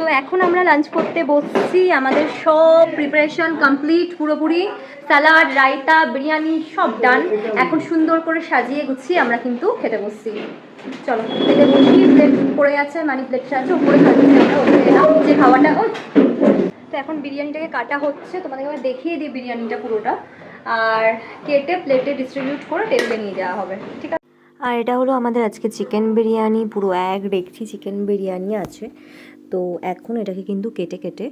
তো এখন আমরা লাঞ্চ করতে বসছি। আমাদের সব প্রিপারেশন কমপ্লিট পুরোপুরি। স্যালাড রায়তা, বিরিয়ানি সব ডান এখন সুন্দর করে সাজিয়ে গুছিয়ে আমরা কিন্তু খেতে বসছি। চলো, খেতে বসি। প্লেট পড়ে আছে মানে প্লেটটা আছে, উপরে আমরা এলাম নিচে খাওয়াটা। তো এখন বিরিয়ানিটাকে কাটা হচ্ছে। তোমাদেরকে আমি দেখিয়ে দিই বিরিয়ানিটা পুরোটা। আর কেটে প্লেটে ডিস্ট্রিবিউট করে টেবিলে নিয়ে যাওয়া হবে। ঠিক আছে? আর এটা হলো আমাদের আজকে চিকেন বিরিয়ানি। পুরো এক ডেকচি চিকেন বিরিয়ানি আছে। তো এখন এটাকে কিন্তু কেটে কেটে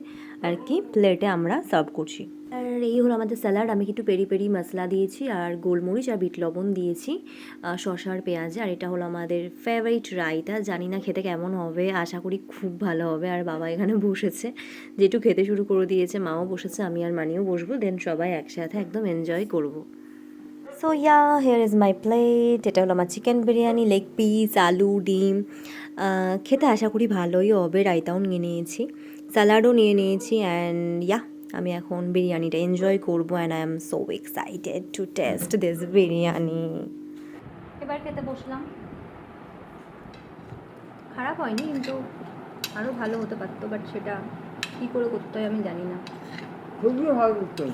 আর কি প্লেটে আমরা সার্ভ করছি। আর এই হলো আমাদের স্যালাড আমি একটু পেরি পেরি মশলা দিয়েছি আর গোলমরিচ আর বিট লবণ দিয়েছি আর পেঁয়াজ। আর এটা হলো আমাদের ফেভারিট রায়তা। জানি না খেতে কেমন হবে, আশা করি খুব ভালো হবে। আর বাবা এখানে বসেছে, যেটু খেতে শুরু করে দিয়েছে, মাও বসেছে, আমি আর মানিও বসবো দেন সবাই একসাথে একদম এনজয় করব। So yeah here is my plate এটা হলো আমার চিকেন বিরিয়ানি লেগ পিস আলু ডিম। খেতে আশা করি ভালোই হবে রায়তাও নিয়ে নিয়েছি। স্যালাডও নিয়ে নিয়েছি অ্যান্ড ইয়া আমি এখন বিরিয়ানিটা এনজয় করব and I am so excited to taste this biryani এবার খেতে বসলাম। খারাপ হয়নি কিন্তু আরও ভালো হতে পারতো বাট সেটা কী করে করতে হয় আমি জানি না। খুবই ভালো করতে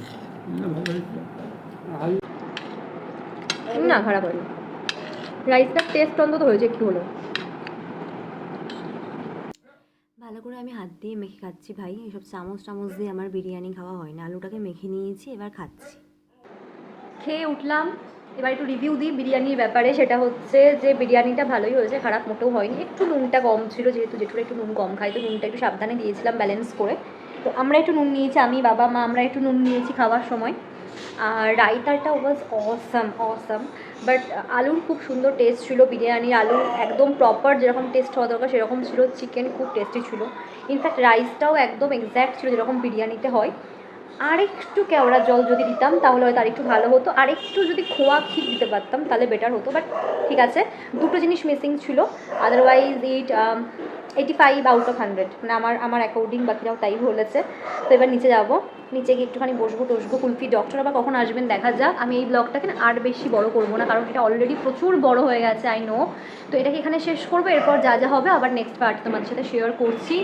না খারাপ হয়নি। রাইসটার টেস্ট অন্তত হয়েছে একটু হলো ভালো করে আমি হাত দিয়ে মেখে খাচ্ছি ভাই। এসব চামচ টামচ দিয়ে আমার বিরিয়ানি খাওয়া হয় না। আলুটাকে মেখে নিয়েছি এবার খাচ্ছি। খেয়ে উঠলাম। এবার একটু রিভিউ দিই বিরিয়ানির ব্যাপারে। সেটা হচ্ছে যে বিরিয়ানিটা ভালোই হয়েছে খারাপ মোটেও হয়নি। একটু নুনটা কম ছিল যেহেতু জেঠুরা একটু নুন কম খাই তো নুনটা একটু সাবধানে দিয়েছিলাম ব্যালেন্স করে। তো আমরা একটু নুন নিয়েছি আমি বাবা মা আমরা একটু নুন নিয়েছি খাওয়ার সময়। রায়তাটা ওয়াজ অসাম অসাম বাট আলুর খুব সুন্দর টেস্ট ছিল বিরিয়ানির আলু একদম প্রপার যেরকম টেস্ট হওয়া দরকার, সেরকম ছিল চিকেন খুব টেস্টি ছিল. ইনফ্যাক্ট রাইসটাও একদম এক্স্যাক্ট ছিল যেরকম বিরিয়ানিতে হয়। আরেকটু কেওড়া জল যদি দিতাম, তাহলে হয়তো আরেকটু ভালো হতো। আরেকটু যদি খোয়া ক্ষীর দিতে পারতাম, তাহলে বেটার হতো। বাট ঠিক আছে, দুটো জিনিস মিসিং ছিল। Otherwise it eighty five out of hundred মানে আমার আমার অ্যাকর্ডিং বাকিরাও তাই বলেছে। তো এবার নিচে যাব। নিচে গিয়ে একটুখানি বসবো, টসবো, কুলফি ডক্টর আবার কখন আসবেন দেখা যাক। আমি এই ব্লগটাকে না আর বেশি বড় করব না, কারণ এটা অলরেডি প্রচুর বড় হয়ে গেছে আই নো তো এটাকে এখানে শেষ করব, এরপর যা যা হবে আবার নেক্সট পার্ট তোমাদের সাথে শেয়ার করছি।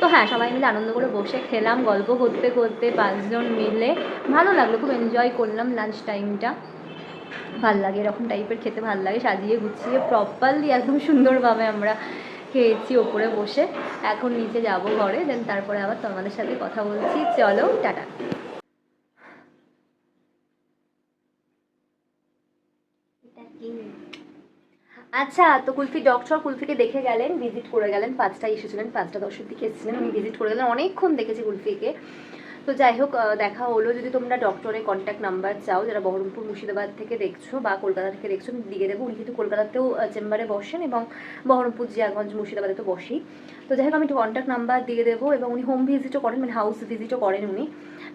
তো হ্যাঁ সবাই মিলে আনন্দ করে বসে খেলাম, গল্প করতে করতে পাঁচজন মিলে। ভালো লাগল, খুব এনজয় করলাম লাঞ্চ টাইমটা ভালো লাগে এরকম টাইপের খেতে, ভালো লাগে, সাজিয়ে গুছিয়ে প্রপারলি একদম সুন্দরভাবে আমরা খেয়েছি ওপরে বসে। এখন নিচে যাব ঘরে দেন তারপরে আবার তোমাদের সাথে কথা বলছি। চলো, টাটা। আচ্ছা তো কুলফি ডক্টর কুলফিকে দেখে গেলেন ভিজিট করে গেলেন, পাঁচটায় এসেছিলেন, পাঁচটা দশের দিকে এসেছিলেন, উনি ভিজিট করে গেলেন। অনেকক্ষণ দেখেছি কুলফিকে। তো যাই হোক দেখা হলো। যদি তোমরা ডক্টরের কন্ট্যাক্ট নাম্বার চাও, যারা বহরমপুর মুর্শিদাবাদ থেকে দেখছ বা কলকাতা থেকে দেখছ দিয়ে দেবো। উনি কিন্তু কলকাতাতেও চেম্বারে বসেন এবং বহরমপুর, জিয়াগঞ্জ মুর্শিদাবাদে তো বসেই। তো যাই হোক, আমি কন্ট্যাক্ট নাম্বার দিয়ে দেবো এবং উনি হোম ভিজিটও করেন মানে হাউস ভিজিটও করেন উনি।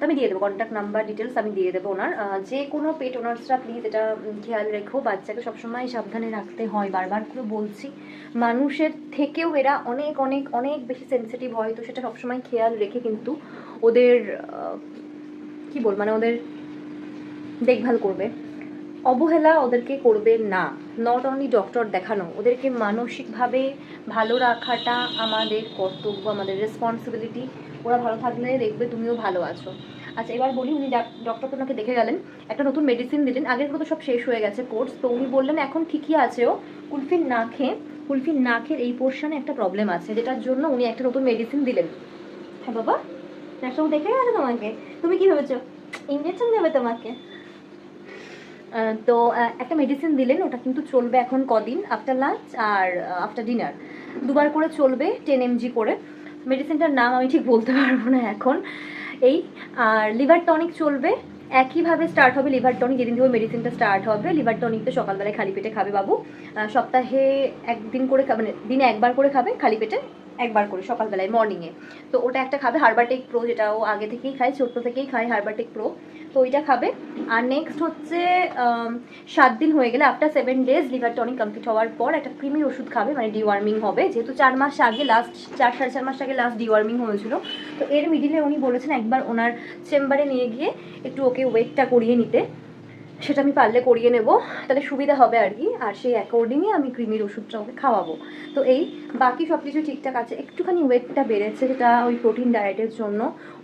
তো আমি দিয়ে দেবো কন্ট্যাক্ট নাম্বার ডিটেলস আমি দিয়ে দেবো ওনার। যে কোনো পেট ওনার্সরা প্লিজ এটা খেয়াল রেখো, বাচ্চাকে সবসময় সাবধানে রাখতে হয়। বারবার করে বলছি, মানুষের থেকেও এরা অনেক অনেক অনেক বেশি সেন্সিটিভ হয়, তো সেটা সবসময় খেয়াল রেখে কিন্তু ওদের কি বল মানে ওদের দেখভাল করবে। অবহেলা ওদেরকে করবে না। নট অনলি ডক্টর দেখানো, ওদেরকে মানসিকভাবে ভালো রাখাটা আমাদের কর্তব্য, আমাদের রেসপন্সিবিলিটি ওরা ভালো থাকলে দেখবে তুমিও ভালো আছো। আচ্ছা এবার বলি উনি ডক্টর তো ওনাকে দেখে গেলেন, একটা নতুন মেডিসিন দিলেন। আগেরগুলো তো সব শেষ হয়ে গেছে কোর্স তো উনি বললেন, এখন ঠিকই আছে ও কুলফির না খেয়ে কুলফির নাকের এই পোর্শনে একটা প্রবলেম আছে, যেটার জন্য উনি একটা নতুন মেডিসিন দিলেন। হ্যাঁ বাবা, ডাক্তারবাবু দেখে গেছে তোমাকে? তুমি কি ভেবেছো? ইঞ্জেকশন দেবে তোমাকে? তো একটা মেডিসিন দিলেন, ওটা কিন্তু চলবে এখন কদিন? আফটার লাঞ্চ আর আফটার ডিনার দুবার করে চলবে টেন এমজি করে। মেডিসিনটার নাম আমি ঠিক বলতে পারব না এখন। এই, আর লিভার টনিক চলবে। একইভাবে স্টার্ট হবে লিভার টনিক যেদিন থেকে মেডিসিনটা স্টার্ট হবে লিভার টনিক তো সকালবেলায় খালি পেটে খাবে বাবু। সপ্তাহে একদিন করে মানে দিনে একবার করে খাবে খালি পেটে। একবার করে সকালবেলায় মর্নিংয়ে তো ওটা একটা খাবে হার্বাটেক প্রো যেটা ও আগে থেকেই খায়, ছোট্ট থেকেই খায় হার্বাটেক প্রো তো ওইটা খাবে। আর নেক্সট হচ্ছে সাত দিন হয়ে গেলে after seven days liver tonic complete হওয়ার পর একটা ক্রিমির ওষুধ খাবে মানে ডিওয়ার্মিং হবে। যেহেতু চার মাস আগে লাস্ট চার, সাড়ে চার মাস আগে লাস্ট ডিওয়ার্মিং হয়েছিল। তো এর মিডিলে উনি বলেছেন একবার ওনার চেম্বারে নিয়ে গিয়ে একটু ওকে ওয়েটটা করিয়ে নিতে। সেটা আমি পারলে করিয়ে নেব। তাহলে সুবিধা হবে আর কি। আর সেই অ্যাকর্ডিংয়ে আমি ক্রিমির ওষুধটা ওকে খাওয়াবো। তো এই বাকি সব কিছু ঠিকঠাক আছে। একটুখানি ওয়েটটা বেড়েছে যেটা ওই প্রোটিন ডায়েটের জন্য।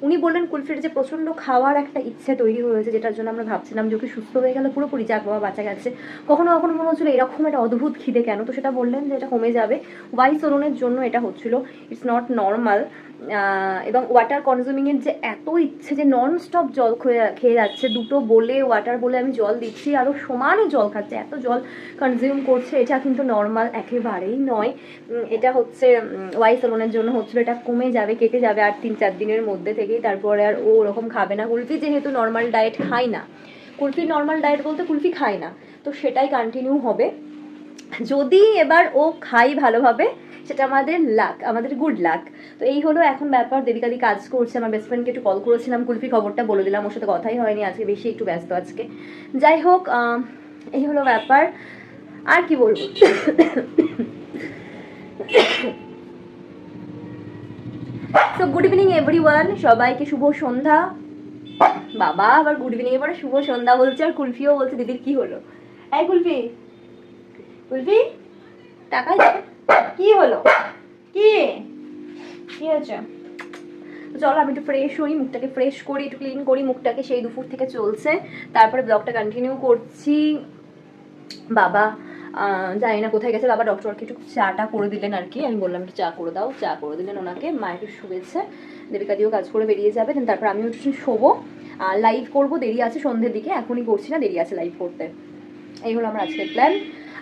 উনি বললেন, কুলফির যে প্রচণ্ড খাওয়ার একটা ইচ্ছে তৈরি হয়েছে, যেটার জন্য আমরা ভাবছিলাম যে ওকে সুস্থ হয়ে গেলে পুরোপুরি যাক, বাবা বাঁচা গেছে। কখনো কখনো মনে হচ্ছিল এরকম একটা অদ্ভুত খিদে কেন? তো সেটা বললেন যে এটা কমে যাবে। ওয়াই সোলনের জন্য এটা হচ্ছিল ইটস নট নর্মাল এবং ওয়াটার কনজিউমিংয়ের যে এত ইচ্ছে যে নন স্টপ জল খেয়ে যাচ্ছে, দুটো বলে ওয়াটার বলে আমি জল দিচ্ছি আরও সমানে জল খাচ্ছে, এত জল কনজিউম করছে, এটা কিন্তু নর্মাল একেবারেই নয়। এটা হচ্ছে ওয়াই সেলনের জন্য হচ্ছিল, এটা কমে যাবে, কেটে যাবে আর তিন চার দিনের মধ্যে থেকেই তারপরে আর ও ওরকম খাবে না। কুলফি যেহেতু নর্মাল ডায়েট খায় না, কুলফি নর্মাল ডায়েট বলতে কুলফি খায় না, তো সেটাই কন্টিনিউ হবে। যদি এবার ও খাই ভালোভাবে সেটা আমাদের লাক আমাদের গুড লাক তো এই হলো এখন ব্যাপার, দেবিকাদি কাজ করছে, আমার বেস্ট ফ্রেন্ডকে একটু কল করেছিলাম, কুলফি খবরটা বলে দিলাম, ওর সাথে কথাই হয়নি, আজকে বেশি একটু ব্যস্ত আজকে। যাই হোক এই হলো ব্যাপার। আর কি বলব? তো গুড ইভিনিং এভরিওয়ান সবাইকে শুভ সন্ধ্যা। বাবা, আবার গুড ইভিনিং এবারে শুভ সন্ধ্যা বলছে, আর কুলফিও বলছে, দিদির কি হলো? এই কুলফি কুলফি যাবে কি হলো? কি? কি হয়েছে? চলো, আমি একটু ফ্রেশ হই, মুখটাকে ফ্রেশ করি, একটু ক্লিন করি, মুখটাকে সেই দুপুর থেকে চলছে। তারপরে ব্লগটা কন্টিনিউ করছি। বাবা জানি না কোথায় গেছে। বাবা ডক্টরকে একটু চাটা করে দিলেন আর কি। আমি বললাম একটু চা করে দাও, চা করে দিলেন ওনাকে। মা একটু শুয়েছে। দেবিকা দিয়েও কাজ করে বেরিয়ে যাবে। দেন তারপর আমিও একটু শোবো। লাইভ করব, দেরি আছে সন্ধ্যের দিকে। এখনই করছি না, দেরি আছে লাইভ করতে। এই হলো আমার আজকের প্ল্যান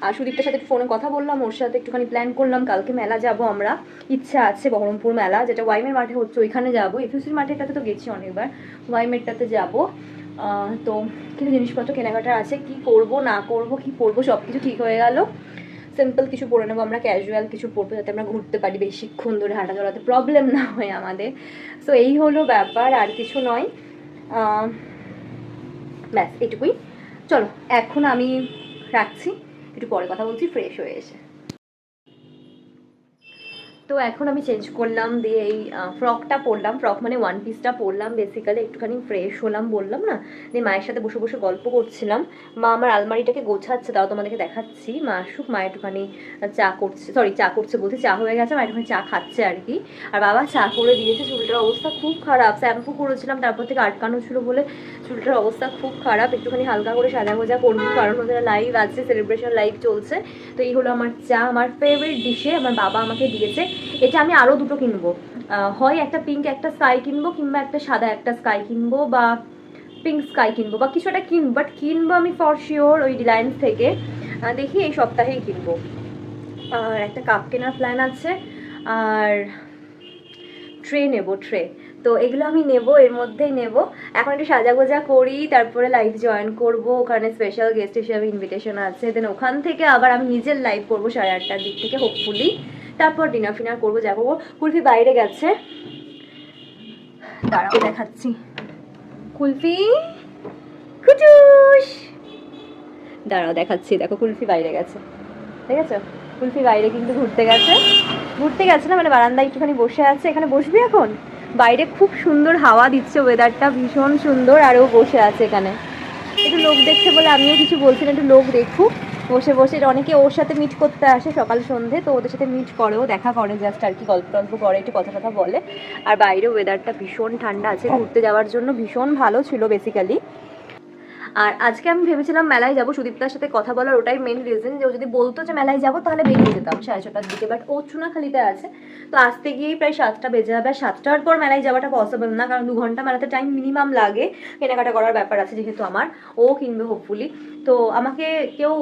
আর সুদীপ্তার সাথে ফোনে কথা বললাম, ওর সাথে একটুখানি প্ল্যান করলাম, কালকে মেলা যাব আমরা। ইচ্ছা আছে বহরমপুর মেলা, যেটা ওয়াইমের মাঠে হচ্ছে, ওইখানে যাব। এফিউসির মাঠেটাতে তো গেছি অনেকবার, ওয়াইমেরটাতে যাব। তো কিছু জিনিসপত্র কেনাকাটা আছে, কি করব, না করব, কি পরবো সব কিছু ঠিক হয়ে গেল। সিম্পল কিছু পরে নেব, আমরা ক্যাজুয়াল কিছু পরবো, যাতে আমরা ঘুরতে পারি বেশিক্ষণ ধরে হাঁটা চলাতে প্রবলেম না হয় আমাদের। সো এই হলো ব্যাপার, আর কিছু নয়। ব্যাস, এটুকুই। চলো, এখন আমি রাখছি। একটু পরে কথা বলছি ফ্রেশ হয়ে এসে। তো এখন আমি চেঞ্জ করলাম, দিয়ে এই ফ্রকটা পরলাম। ফ্রক মানে ওয়ান পিসটা পরলাম বেসিক্যালি একটুখানি ফ্রেশ হলাম বললাম না? দিয়ে মায়ের সাথে বসে বসে গল্প করছিলাম। মা আমার আলমারিটাকে গোছাচ্ছে, তাও তোমাদেরকে দেখাচ্ছি। মা আসুক, মা একটুখানি চা করছে সরি চা করছে বলতে চা হয়ে গেছে, মা একটুখানি চা খাচ্ছে আর কি। আর বাবা চা করে দিয়েছে, চুলটার অবস্থা খুব খারাপ। শ্যাম্পু করেছিলাম, তারপর থেকে আটকানো ছিল বলে চুলটার অবস্থা খুব খারাপ। একটুখানি হালকা করে সাজা গোজা করবি, কারণ ওদের লাইভ আছে সেলিব্রেশন লাইভ চলছে। তো এই হলো আমার চা, আমার ফেভারিট ডিশে আমার বাবা আমাকে দিয়েছে। এটা আমি আরও দুটো কিনবো। হয় একটা পিঙ্ক একটা স্কাই কিনবো, কিংবা একটা সাদা একটা স্কাই কিনবো, বা পিঙ্ক স্কাই কিনবো, বা কিছু একটা কিনবো বাট কিনবো আমি ফর শিওর ওই রিলায়েন্স থেকে। দেখি এই সপ্তাহেই কিনবো। আর একটা কাপ কেনার প্ল্যান আছে, আর ট্রে নেব ট্রে তো এগুলো আমি নেব, এর মধ্যেই নেব। এখন একটু সাজাগোজা করি, তারপরে লাইভ জয়েন করব। ওখানে স্পেশাল গেস্ট হিসেবে ইনভিটেশন আছে। দেন ওখান থেকে আবার আমি নিজের লাইভ করব সাড়ে আটটার দিক থেকে হোপফুলি তারপর ডিনার ফিনার করব যা করব কুলফি বাইরে গেছে। দাঁড়াও, দেখাচ্ছি। কুলফি? কুটুস! দাঁড়াও, দেখাচ্ছি। দেখো, কুলফি বাইরে গেছে। ঠিক আছে? কুলফি বাইরে কিন্তু ঘুরতে গেছে। ঘুরতে গেছে না মানে বারান্দায় একটুখানি বসে আছে। এখানে বসবি এখন? বাইরে খুব সুন্দর হাওয়া দিচ্ছে ওয়েদারটা ভীষণ সুন্দর, আর ও বসে আছে এখানে। একটু লোক দেখছে বলে আমিও কিছু বলছি না, একটু লোক দেখুক। বসে বসে অনেকে ওর সাথে মিট করতে আসে সকাল সন্ধে, তো ওদের সাথে মিট করেও দেখা করে জাস্ট আর কি, গল্প টল্প করে, একটু কথা কথা বলে। আর বাইরে ওয়েদারটা ভীষণ ঠান্ডা আছে, ঘুরতে যাওয়ার জন্য ভীষণ ভালো ছিল বেসিক্যালি আর আজকে আমি ভেবেছিলাম মেলায় যাব, সুদীপ্তার সাথে কথা বলার ওটাই মেন রিজন যে ও যদি বলতো যে মেলায় যাব, তাহলে বেরিয়ে যেতাম সাড়ে ছটার দিকে। বাট ও চুনাখালিতে আছে, তো আসতে গিয়েই প্রায় সাতটা বেজে যাবে। আর সাতটার পর মেলায় যাওয়াটা পসিবল না, কারণ দু ঘণ্টা মেলাতে টাইম মিনিমাম লাগে। কেনাকাটা করার ব্যাপার আছে যেহেতু আমার। ও কিনবে হোপফুলি তো আমাকে কেউ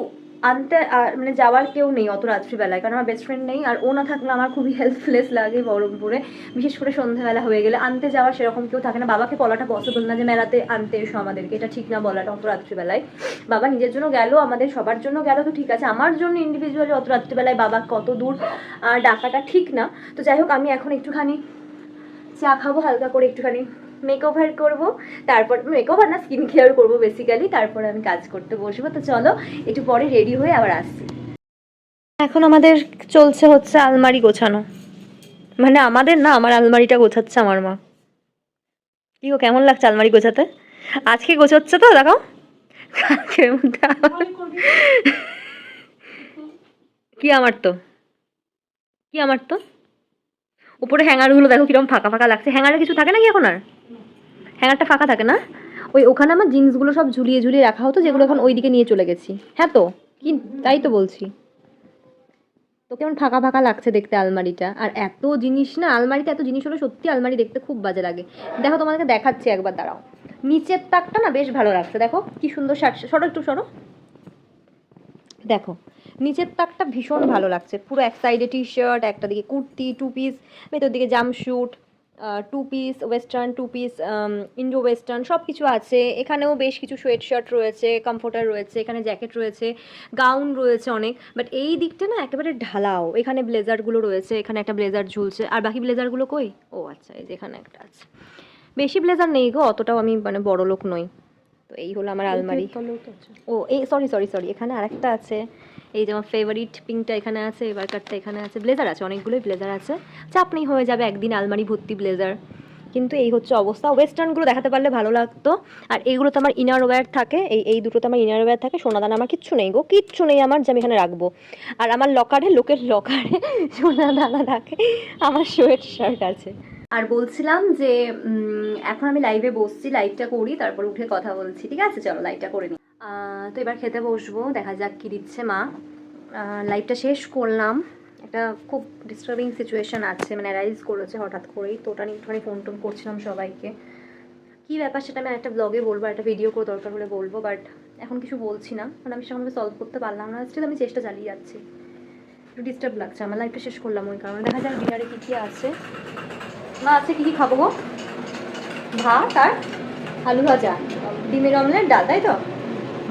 আনতে মানে যাওয়ার কেউ নেই অত রাত্রিবেলায়, কারণ আমার বেস্ট ফ্রেন্ড নেই, আর ও না থাকলে আমার খুবই হেল্পলেস লাগে বহরমপুরে। বিশেষ করে সন্ধ্যাবেলা হয়ে গেলে আনতে যাওয়া সেরকম কেউ থাকে না। বাবাকে বলাটা পসিবল না যে, মেলাতে আনতে এসো আমাদেরকে। এটা ঠিক না বলাটা অত রাত্রিবেলায়। বাবা নিজের জন্য গেল, আমাদের সবার জন্য গেল তো ঠিক আছে। আমার জন্য ইন্ডিভিজুয়ালি অত রাত্রিবেলায় বাবা কত দূর ডাকাটা ঠিক না। তো যাই হোক, আমি এখন একটুখানি চা খাব, হালকা করে একটুখানি। মেকওভার করব। তারপর মেকওভার না স্কিন কেয়ার করব বেসিক্যালি তারপরে আমি কাজ করতে বসবো। তো চলো একটু পরে রেডি হয়ে আবার আসছি। এখন আমাদের চলছে হচ্ছে আলমারি গোছানো। মানে আমাদের না আমার আলমারিটা গোছাচ্ছে আমার মা। কি গো কেমন লাগছে আলমারি গোছাতে? আজকে গোছাচ্ছে তো দেখো কালকের মধ্যে কি আমার তো? কি আমার তো? উপরে হ্যাঙ্গারগুলো দেখো কীরকম ফাঁকা ফাঁকা লাগছে। হ্যাঙ্গারে কিছু থাকে নাকি এখন আর? হ্যাঙ্গারটা ফাঁকা থাকে না? ওই ওখানে আমার জিন্সগুলো সব ঝুলিয়ে ঝুলিয়ে রাখা হতো, যেগুলো এখন ওইদিকে নিয়ে চলে গেছি। হ্যাঁ তো? কি? তাই তো বলছি। তো কেমন ফাঁকা ফাঁকা লাগছে দেখতে আলমারিটা। আর এত জিনিস না, আলমারিতে এত জিনিস হলো সত্যি আলমারি দেখতে খুব বাজে লাগে। দেখো, তোমাদেরকে দেখাচ্ছি একবার, দাঁড়াও। নিচের তাকটা না বেশ ভালো লাগছে, দেখো। কি সুন্দর শার্ট সরো একটু, সরো। দেখো, নিচের তাকটা ভীষণ ভালো লাগছে। পুরো এক সাইডে টি শার্ট একটা দিকে কুর্তি টু পিস ভেতর দিকে jumpsuit two piece western two piece Indo western সব কিছু আছে। এখানেও বেশ কিছু সোয়েট শার্ট রয়েছে কমফোর্টার রয়েছে, এখানে জ্যাকেট রয়েছে গাউন রয়েছে অনেক। বাট এই দিকটা না একেবারে ঢালাও। এখানে ব্লেজারগুলো রয়েছে, এখানে একটা ব্লেজার ঝুলছে। আর বাকি ব্লেজারগুলো কই? ও আচ্ছা এই যে এখানে একটা আছে। বেশি ব্লেজার নেই গো, অতটাও আমি মানে বড় লোক নই। তো এই হলো আমার আলমারি। ও এই সরি সরি সরি এখানে আরেকটা আছে। এই যে আমার ফেভারিট পিঙ্কটা এখানে আছে এবার কাটটা এখানে আছে। ব্লেজার আছে অনেকগুলোই ব্লেজার আছে। চাপ নেই হয়ে যাবে একদিন আলমারি ভর্তি ব্লেজার কিন্তু এই হচ্ছে অবস্থা। ওয়েস্টার্নগুলো দেখাতে পারলে ভালো লাগতো। আর এইগুলো তো আমার ইনার ওয়্যার থাকে। এই এই দুটো তো আমার ইনার ওয়্যার থাকে। সোনাদানা আমার কিচ্ছু নেই গো। কিচ্ছু নেই আমার যে আমি এখানে রাখব। আর আমার লকারে লোকের লকারে সোনাদানা থাকে। আমার সোয়েট শার্ট আছে। আর বলছিলাম যে এখন আমি লাইভে বসছি লাইভটা করি, তারপর উঠে কথা বলছি, ঠিক আছে? চলো লাইভটা করে নিই। তো এবার খেতে বসবো, দেখা যাক কি দিচ্ছে মা। লাইভটা শেষ করলাম। একটা খুব ডিস্টার্বিং সিচুয়েশন আছে মানে অ্যারাইজ করেছে হঠাৎ করেই। তো ওটা নিয়ে একটুখানি ফোন টোন করছিলাম সবাইকে। কী ব্যাপার সেটা আমি একটা ব্লগে বলব একটা ভিডিও করে দরকার হলে বলব বাট এখন কিছু বলছি না। মানে আমি সেরকমভাবে সলভ করতে পারলাম না স্টিল আমি চেষ্টা চালিয়ে যাচ্ছি। একটু ডিস্টার্ব লাগছে, আমার লাইফটা শেষ করলাম ওই কারণে। দেখা যাক ডিনারে কী কী আছে। মা আছে কী কী খাব গো? ভাত আর আলু ভাজা, ডিমের অমলেট ডাল, তাই তো?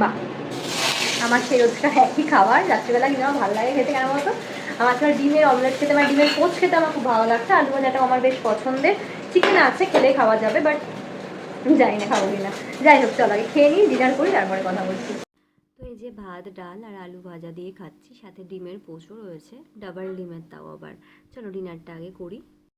বাহ। আমার সেই রোজকার একই খাবার, রাত্রিবেলা কিন্তু আমার ভালো লাগে খেতে, কেন বলতো? আমার তোমার ডিমের অমলেট খেতে আমার ডিমের পোচ খেতে আমার খুব ভালো লাগছে, আলু ভাজাটাও আমার বেশ পছন্দের। চিকেন আছে, খেলে খাওয়া যাবে, বাট জানি না খাব কিনা। যাই হোক, চলো আগে খেয়ে নিই, ডিনার করি, তারপরে কথা বলছি। তো এই যে ভাত, ডাল আর আলু ভাজা দিয়ে খাচ্ছি, সাথে ডিমের পোচও রয়েছে, ডাবল ডিমের তাও আবার। চলো ডিনারটা আগে করি।